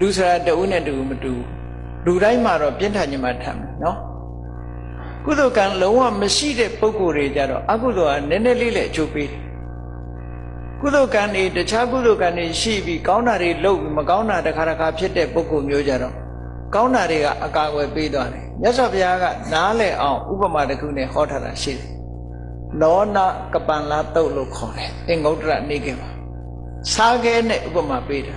လူဆိုတာတဦးနဲ့တူမတူဘူးလူတိုင်းမှာတော့ပြင်းထန်ခြင်းမှထမ်းမယ်နော်ကုသိုလ်ကံလုံးဝမရှိတဲ့ပုံကိုယ်တွေကြတော့အကုသိုလ်ကနည်းနည်းလေးလည်းအကျိုးပေးတယ်ကုသိုလ်ကံတွေတခြားကုသိုလ်ကံတွေရှိပြီးကောင်းတာတွေလုပ်ပြီးမကောင်းတာတစ်ခါတစ်ခါဖြစ်တဲ့ပုံကိုယ်မျိုးကြတော့ကောင်းတာတွေကအကာအကွယ်ပေးသွားတယ်မြတ်စွာဘုရားကနားလည်အောင်ဥပမာတစ်ခုနဲ့ဟောထားတာရှိတယ်လောနာကပန်လာတုတ်လို့ခေါ်တယ်အင်္ဂုတ္တရနေကမှာစားခဲနဲ့ဥပမာပေးတာ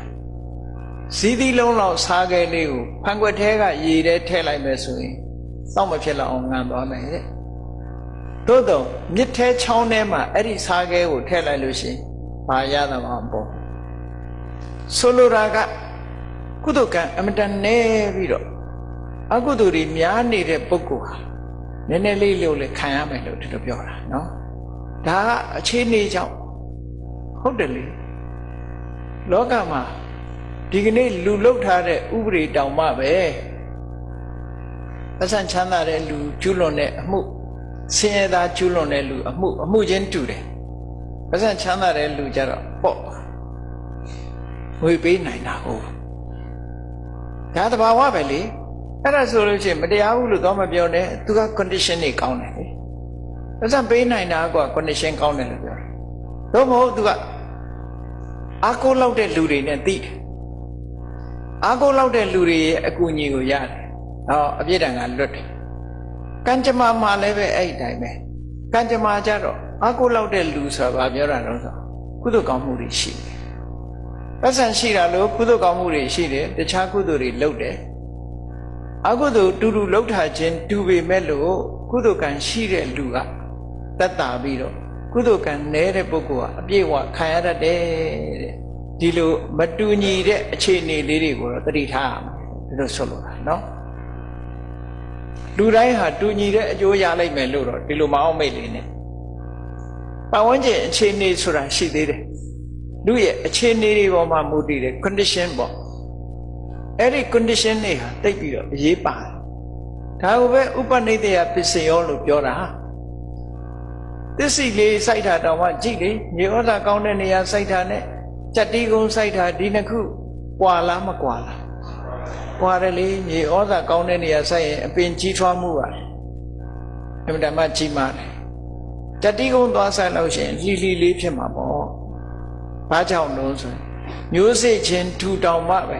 ဇီးသီးလုံးလောက်စားခဲလေးကိုဖန်ခွက်ထဲကရေထဲထည့်လိုက်မယ်ဆိုရင်စောင့်မဖြစ်လောက်အောင်ငံသွားမယ်တဲ့သို့တော့မြစ်ထဲချောင်းထဲမှာအဲ့ဒီစားခဲကိုထည့်လိုက်လို့ရှိရင်ဘာရတာမှမပေါ်ဆိုလိုတာကကုသကံအမတန်နဲပြီးတော့အကုသိုလ်တွေများနေတဲ့ပုဂ္ဂိုလ်ဟာနည်းနည်းလေးလို့လေခံရမယ်လို့ဒီလိုပြောတာနော်ဒါကအခြေအနေကြောင့်ဟုတ်တယ်လေလောကမှာ ဒီကနေ့လူလုတ်ထားတဲ့ဥပဒေတောင်မှပဲပတ်စံချမ်းသာတဲ့လူကျူးလွန်တဲ့အမှုဆင်းရဲသားကျူးလွန်တဲ့လူအမှုအမှုချင်းတူတယ်ပတ်စံချမ်းသာတဲ့လူကြတော့ပေါ့ငွေပေးနိုင်တာဟုတ်ဒါတဘာဝပဲလေအဲ့ဒါဆိုလို့ချင်းမတရားဘူးလို့တော့မပြောနဲ့သူက condition တွေကောင်းတယ်လေပတ်စံပေးနိုင်တာက condition ကောင်းတယ်လို့ပြောတယ်တော့မဟုတ်သူကအားကိုးလောက်တဲ့လူတွေနဲ့သိတယ် အားကိုးလောက်တဲ့လူတွေရဲ့အကူအညီကိုရတယ်။ဟောအပြစ်ဒဏ်ကလွတ်တယ်။ကံကြမ္မာမှာလည်းပဲအဲ့ဒီတိုင်းပဲ။ကံကြမ္မာကြတော့အားကိုးလောက်တဲ့လူဆိုတာဗာပြောတာတော့ဆိုကုသိုလ်ကောင်းမှုတွေရှိတယ်။ပတ်စံရှိတာလို့ကုသိုလ်ကောင်းမှုတွေရှိတယ်။တခြားကုသိုလ်တွေလုပ်တယ်။အကုသိုလ်တူတူလှုပ်ထားခြင်းတူပေမဲ့လို့ကုသိုလ်ကံရှိတဲ့လူကတက်တာပြီးတော့ကုသိုလ်ကံနည်းတဲ့ပုဂ္ဂိုလ်ကအပြည့်အဝခံရတတ်တယ်တဲ့။ ဒီလိုမတူညီတဲ့အခြေအနေလေးတွေကိုတော့သတိထားရမယ်ဒီလိုဆိုလိုတာနော်လူတိုင်းဟာတူညီတဲ့အကျိုးရလိုက်မယ်လို့တော့ဒီလိုမအောင်မိတ်လေးနဲ့ပတ်ဝန်းကျင်အခြေအနေဆိုတာရှိသေးတယ်လူရဲ့အခြေအနေတွေပေါ်မှာမူတည်တယ် condition ပေါ့အဲ့ဒီ condition တွေဟာတိတ်ပြီးတော့အရေးပါတယ်ဒါကိုပဲဥပနိဒေယပစ္စယောလို့ပြောတာသစ္စည်းလေးစိုက်တာတောင်မှကြည့်လေမြေဩဇာကောင်းတဲ့နေရာစိုက်တာနဲ့ ကြက်တီကုန်းစိုက်တာဒီနှစ်ခုကွာလားမကွာလားကွာတယ်လေမြေဩဇာကောင်းတဲ့နေရာစိုက်ရင်အပင်ကြီးထွားမှုပါအမှန်တမ်းကြီးမားတယ်ကြက်တီကုန်းသွားစိုက်လို့ရှိရင်လှီလှီလေးဖြစ်မှာပေါ့ဘာကြောင့်လို့ဆိုရင်မျိုးစေ့ချင်းထူတောင်မှပဲ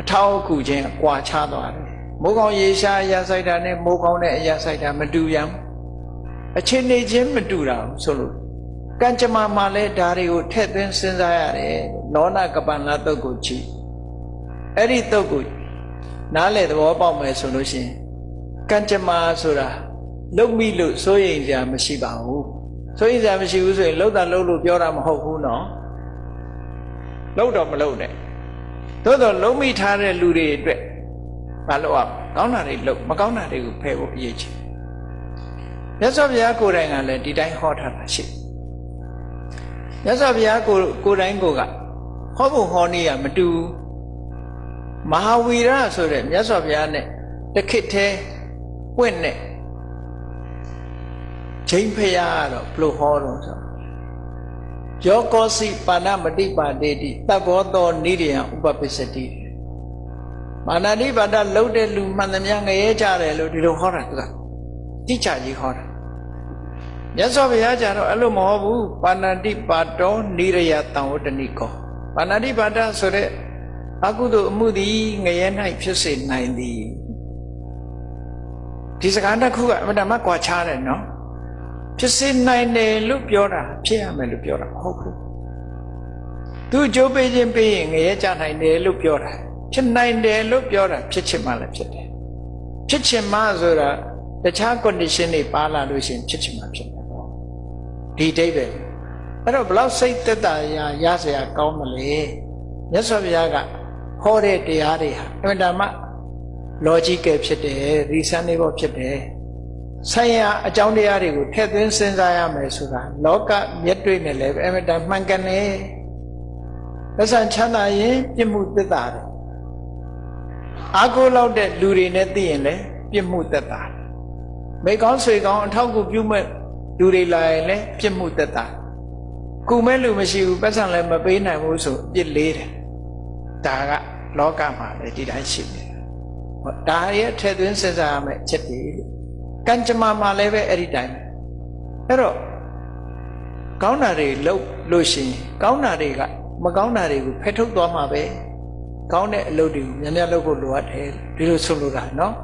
အထောက်အကူချင်းကွာခြားသွားတယ်မိုးကောင်းရေရှားအရာစိုက်တာနဲ့မိုးကောင်းတဲ့အရာစိုက်တာမတူရဘူးအချင်းနေချင်းမတူတာဘူးဆိုလို့ ကံကြမ္မာမှာလဲဒါတွေကိုထည့်သွင်းစဉ်းစားရတယ်လောနာကပန္နာတုတ်ကိုကြည့်အဲ့ဒီတုတ်ကိုနားလေသဘောပေါက်မယ်ဆိုလို့ရှိရင်ကံကြမ္မာဆိုတာလုံမိလို့စိုးရိမ်ကြမရှိပါဘူးစိုးရိမ်ကြမရှိဘူးဆိုရင်လှုပ်တာလှုပ်လို့ပြောတာမဟုတ်ဘူးနော်လှုပ်တော့မလှုပ်နဲ့သို့တော့လုံမိထားတဲ့လူတွေအတွက်မလုပ်အောင်ကောင်းတာတွေလှုပ်မကောင်းတာတွေကိုဖယ်ဖို့အရေးကြီးမြတ်စွာဘုရားကိုယ်တိုင်ကလည်းဒီတိုင်းဟောထားတာရှိတယ် မြတ်စွာဘုရားကိုကိုယ်တိုင်းကိုကဟောဖို့ဟောနေရမတူဘူးမဟာဝီရဆိုတဲ့မြတ်စွာဘုရားနဲ့တခိတ္ထဲပွင့်နဲ့ချိန်ဖရာကတော့ဘလို့ဟောတော့ဆိုယောကောစီပါဏမတိပါတေတိတဘောသောနိရိယဥပပစ္စတိမာနတိပါဒလှုပ်တဲ့လူမှန်သမျှငရဲကြတယ်လို့ဒီလိုဟောတာသူကတိကျကြီးဟောတာ မြတ်စွာဘုရားကြတော့အဲ့လိုမဟုတ်ဘူးပါဏာတိပါတောနိရယတံဝတ္တနိကောပါဏာတိပါဒဆိုတဲ့အကုသိုလ်အမှုသည်ငရဲ၌ဖြစ်စေနိုင်သည်ဒီစကားတစ်ခုကအမှန်တမ်းကွာခြားတယ်နော်ဖြစ်စေနိုင်တယ်လို့ပြောတာဖြစ်ရမယ်လို့ပြောတာမဟုတ်ဘူးသူကြိုးပေးခြင်းပေးရင်ငရဲကြနိုင်တယ်လို့ပြောတာဖြစ်နိုင်တယ်လို့ပြောတာဖြစ်ချင်မှလည်းဖြစ်တယ်ဖြစ်ချင်မှဆိုတာတခြား condition တွေပါလာလို့ရှိရင်ဖြစ်ချင်မှဖြစ်တယ်ပေါ့ ဒီအိဗယ်အဲ့တော့ဘလောက်စိတ်သက်သာရာရเสียကောင်းမလဲမြတ်စွာဘုရားကဟောတဲ့တရားတွေဟာအမှန်တမ်း logical ဖြစ်တယ် reasonable ဖြစ်တယ်ဆိုင်ရာအကြောင်းတရားတွေကိုထည့်သွင်းစဉ်းစားရမယ်ဆိုတာလောကမျက်တွေ့နဲ့လည်းအမှန်တမ်းမှန်ကန်တယ်လက်ဆံချမ်းသာရင်ပြစ်မှုသစ္စာတယ်အာကိုလောက်တဲ့လူတွေနဲ့သိရင်လည်းပြစ်မှုသက်သာတယ်မိကောင်းဆွေကောင်းအထောက်အကူပြုမဲ့ လူတွေလာရင်လည်းပြစ်မှုတက်တာကုမဲ့လူမရှိဘူးပတ်စံလည်းမပေးနိုင်ဘူးဆိုပြစ်လေးတယ်ဒါကလောကမှာလည်းဒီတိုင်းရှိတယ်ဟောဒါရဲ့ထည့်သွင်းစဉ်းစားရမယ့်ချက်တွေကံကြမ္မာမှာလည်းပဲအဲ့ဒီတိုင်းအဲ့တော့ကောင်းတာတွေလုပ်လို့ရှိရင်ကောင်းတာတွေကမကောင်းတာတွေကိုဖယ်ထုတ်သွားမှာပဲကောင်းတဲ့အလုပ်တွေကိုများများလုပ်ဖို့လိုအပ်တယ်ဒီလိုဆိုလိုတာနော်